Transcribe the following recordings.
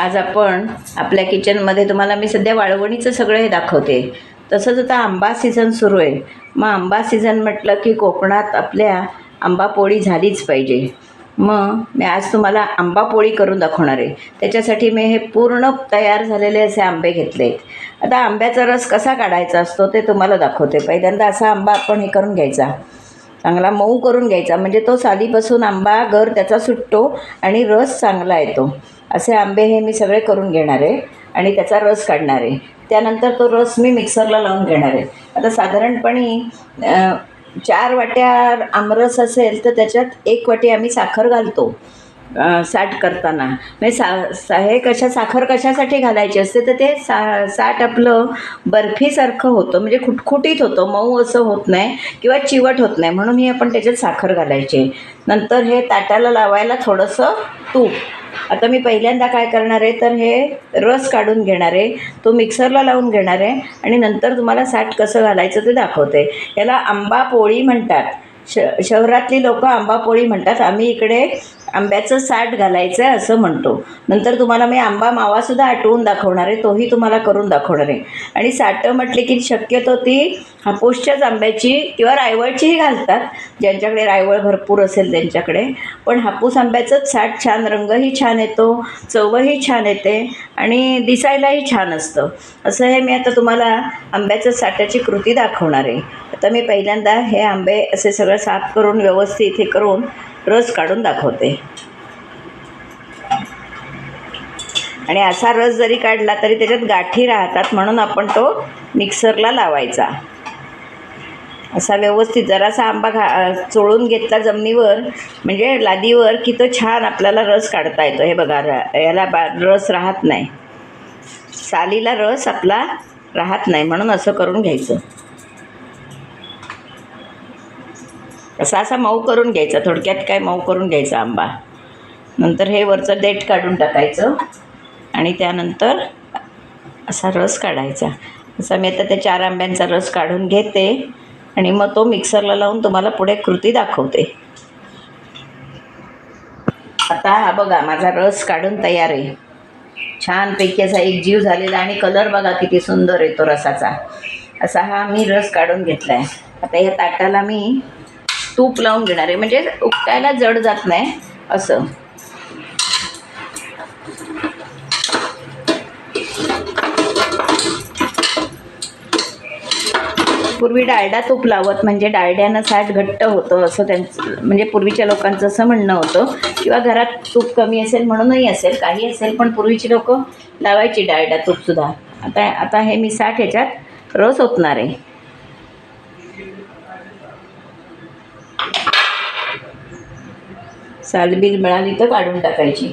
आज आपण आपल्या किचनमध्ये तुम्हाला मी सध्या वाळवणीचं सगळं हे दाखवते. तसंच आता आंबा सीझन सुरू आहे. मग आंबा सीझन म्हटलं की कोकणात आपल्या आंबा पोळी झालीच पाहिजे. मग मी आज तुम्हाला आंबा पोळी करून दाखवणार आहे. त्याच्यासाठी मी हे पूर्ण तयार झालेले असे आंबे घेतले आहेत आता आंब्याचा रस कसा काढायचा असतो ते तुम्हाला दाखवते. पहिल्यांदा असा आंबा आपण हे करून घ्यायचा. चांगला मऊ करून घ्यायचा. म्हणजे तो सालीपासून आंबा गर त्याचा सुटतो आणि रस चांगला येतो. असे आंबे हे मी सगळे करून घेणार आहे आणि त्याचा रस काढणार आहे. त्यानंतर तो रस मी मिक्सरला लावून घेणार आहे. आता साधारणपणे चार वाट्या आमरस असेल तर त्याच्यात एक वाटी आम्ही साखर घालतो. साठ करताना. म्हणजे सा सा हे कशा साखर कशासाठी घालायची असते? तर ते सा साठ आपलं बर्फीसारखं होतं. म्हणजे खुटखुटीत होतं. मऊ असं होत नाही किंवा चिवट होत नाही. म्हणून ही आपण त्याच्यात साखर घालायची. नंतर हे ताटाला लावायला थोडंसं तूप. आता मी पहिल्यांदा काय करणार आहे? तर हे रस काढून घेणार आहे. तो मिक्सरला लावून घेणार आहे. आणि नंतर तुम्हाला साठ कसं घालायचं ते दाखवते. याला आंबा पोळी म्हणतात. श शहरातली लोकं आंबा पोळी म्हणतात. आम्ही इकडे आंब्याचं साठ घालायचं आहे असं म्हणतो. नंतर तुम्हाला मी आंबा मावासुद्धा आटवून दाखवणार आहे तोही तुम्हाला करून दाखवणार आहे. आणि साठं म्हटले की शक्यतो ती हापूसच्याच आंब्याची किंवा रायवळचीही घालतात ज्यांच्याकडे रायवळ भरपूर असेल त्यांच्याकडे. पण हापूस आंब्याचंच साठ छान रंगही छान येतो चवही छान येते आणि दिसायलाही छान असतं. असं हे मी आता तुम्हाला आंब्याचं साठ्याची कृती दाखवणार आहे. आता मी पहिल्यांदा हे आंबे असे सगळं साफ करून व्यवस्थित हे करून रस काढून दाखवते. आणि असा रस जरी काढला तरी त्याच्यात गाठी राहतात म्हणून आपण तो मिक्सरला लावायचा. असा व्यवस्थित जरासा आंबा घा चोळून घेतला जमिनीवर म्हणजे लादीवर की तो छान आपल्याला रस काढता येतो. हे बघा र- याला बा रस राहत नाही. सालीला रस आपला राहत नाही म्हणून असं करून घ्यायचं. असा असा मऊ करून घ्यायचा. थोडक्यात काय मऊ करून घ्यायचा आंबा. नंतर हे वरचं देठ काढून टाकायचं. आणि त्यानंतर असा रस काढायचा. असा मी आता त्या चार आंब्यांचा रस काढून घेते. आणि मग तो मिक्सरला लावून तुम्हाला पुढे कृती दाखवते. आता हा बघा माझा रस काढून तयार आहे. छानपैकी असा एक जीव झालेला आणि कलर बघा किती सुंदर येतो रसाचा. असा हा मी रस काढून घेतला आहे आता या ताटाला मी तूप लावून घेणार आहे. म्हणजे उकटायला जड जात नाही असं. पूर्वी डाळडा तूप लावत म्हणजे डाळड्यानं साठ घट्ट होतं असं त्यांचं म्हणजे पूर्वीच्या लोकांचं असं म्हणणं होतं. किंवा घरात तूप कमी असेल म्हणूनही असेल काही असेल पण पूर्वीची लोकं लावायची डाळडा तूपसुद्धा आता आता हे मी साठ ह्याच्यात रस ओतणार आहे. सालबील मिळाली तर काढून टाकायची.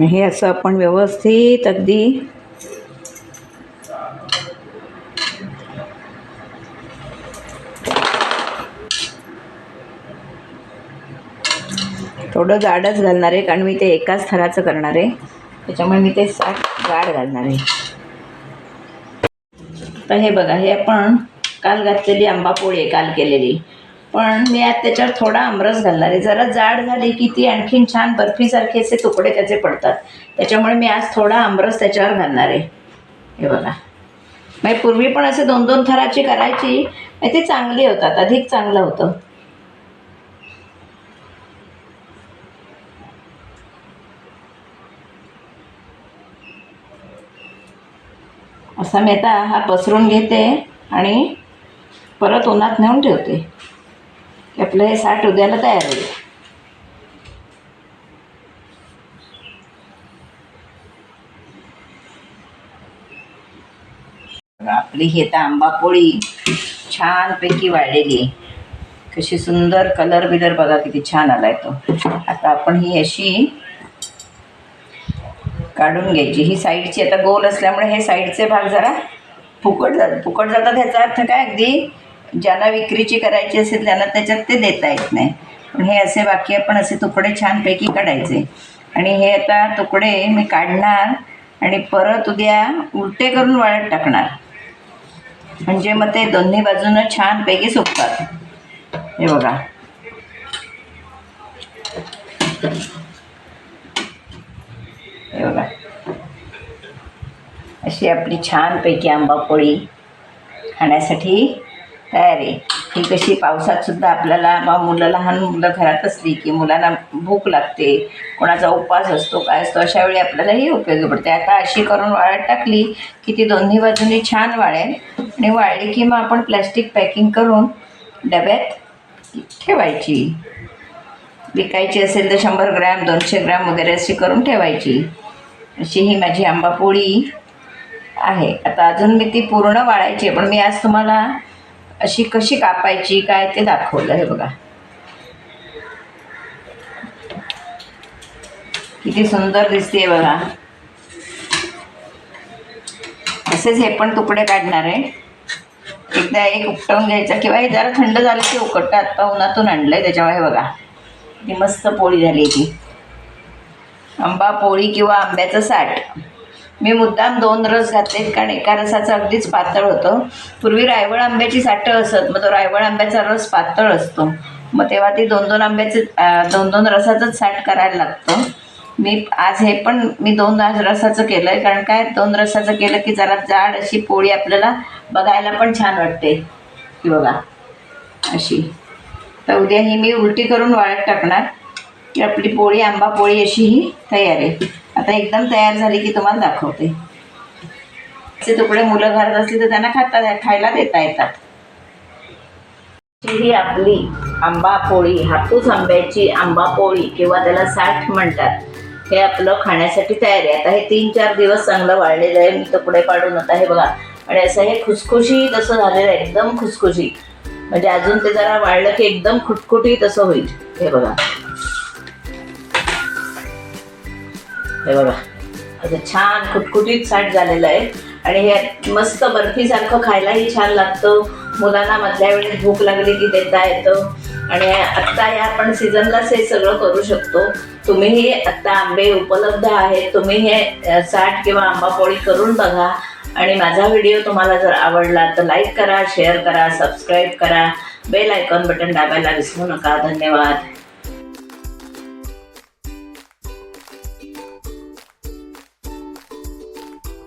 हे असं आपण व्यवस्थित अगदी थोडं जाडच घालणार आहे कारण मी ते एकाच थराचं करणार. आहे त्याच्यामुळे मी ते साठ जाड घालणार. आहे तर हे बघा हे आपण काल घातलेली आंबा पोळी आहे काल केलेली. पण मी आज त्याच्यावर थोडा आमरस घालणार आहे. जरा जाड झाली की ती आणखीन छान बर्फीसारखे असे तुकडे त्याचे पडतात. त्याच्यामुळे मी आज थोडा आमरस त्याच्यावर घालणार आहे. हे बघा. म्हणजे पूर्वी पण असे दोन दोन थराची करायची ते चांगली होतात अधिक चांगलं होतं. असा मी हा पसरून घेते आणि परत उन्हात नेऊन ठेवते. की आपलं हे साठ उद्याला तयार होईल. आपली हे आता आंबा पोळी छानपैकी वाढलेली आहे. कशी सुंदर कलर बिलर बघा किती छान आलाय तो. आता आपण ही अशी काढून घ्यायची. ही साईडची आता गोल असल्यामुळे हे साईडचे भाग जरा फुकट जातात फुकट जातात ह्याचा अर्थ काय? अगदी ज्यांना विक्रीची करायची असेल त्यांना त्याच्यात ते देता येत नाही. पण हे असे बाकी आपण असे तुकडे छानपैकी काढायचे. आणि हे आता तुकडे मी काढणार आणि परत उद्या उलटे करून वाळत टाकणार. म्हणजे मग ते दोन्ही बाजूनं छानपैकी सुकतात. हे बघा. हे बघा अशी आपली छानपैकी आंबा पोळी खाण्यासाठी तयार आहे. ही कशी पावसातसुद्धा आपल्याला बा मुलं लहान मुलं घरात असली की मुलांना भूक लागते कोणाचा उपवास असतो काय असतो अशा वेळी आपल्याला ही उपयोगी पडते. आता अशी करून वाळत टाकली की ती दोन्ही बाजूनी छान वाळेल आणि वाळली की मग आपण प्लॅस्टिक पॅकिंग करून डब्यात ठेवायची. विकायची असेल तर शंभर ग्रॅम दोनशे ग्रॅम वगैरे अशी करून ठेवायची. अशी ही माझी आंबा पोळी आहे. आता अजून मी ती पूर्ण वाळायची आहे पण मी आज तुम्हाला अशी कशी कापायची काय ते दाखवलं हे बघा. किती सुंदर दिसते बघा. असेच हे पण तुकडे काढणार आहे. एकदा एक उपटवून घ्यायचा किंवा हे जरा थंड झालं की उकटतं आत्ता उन्हातून आणलं आहे त्याच्यामुळे हे बघा. ती मस्त पोळी झाली ती. आंबा पोळी किंवा आंब्याचं साठ. मी मुद्दाम दोन रस घातलेत कारण एका रसाचं अगदीच पातळ होतं. पूर्वी रायवळ आंब्याची साठं असत मग तो रायवळ आंब्याचा रस पातळ असतो. मग तेव्हा ती दोन दोन आंब्याचे दोन दोन रसाचंच साठ करायला लागतं. मी आज हे पण मी दोन आज रसाचं केलं आहे कारण काय? दोन रसाचं केलं की जरा जाड अशी पोळी आपल्याला बघायला पण छान वाटते. की बघा. अशी. तर उद्या ही मी उलटी करून वाळत टाकणार. की आपली पोळी आंबा पोळी अशी ही तयार आहे. आता एकदम तयार झाली की तुम्हाला दाखवते. असे तुकडे मुलं घरात असली तर त्यांना खाता खायला देता येतात. ही आपली आंबा पोळी हापूस आंब्याची आंबा पोळी किंवा त्याला साठ म्हणतात हे आपलं खाण्यासाठी तयार आहे. आता हे तीन चार दिवस चांगलं वाळलेलं आहे. मी तुकडे काढून आता हे बघा. आणि असं हे खुसखुशीत असं झालेलं आहे. एकदम खुसखुशीत. म्हणजे अजून ते जरा वाळलं की एकदम खुटखुटीत असं होईल. हे बघा. हे बघा. असं छान खुटखुटीत साठ झालेलं आहे. आणि हे मस्त बर्फीसारखं खायलाही छान लागतं. मुलांना मधल्या वेळेस भूक लागली की देता येतं. आणि आत्ता या आपण सीझनलाच हे सगळं करू शकतो. तुम्हीही आत्ता आंबे उपलब्ध आहेत. तुम्ही हे साठ किंवा आंबा पोळी करून बघा. आणि माझा व्हिडिओ तुम्हाला जर आवडला तर लाईक करा शेअर करा सबस्क्राईब करा. बेल आयकॉन बटन दाबायला विसरू नका. धन्यवाद.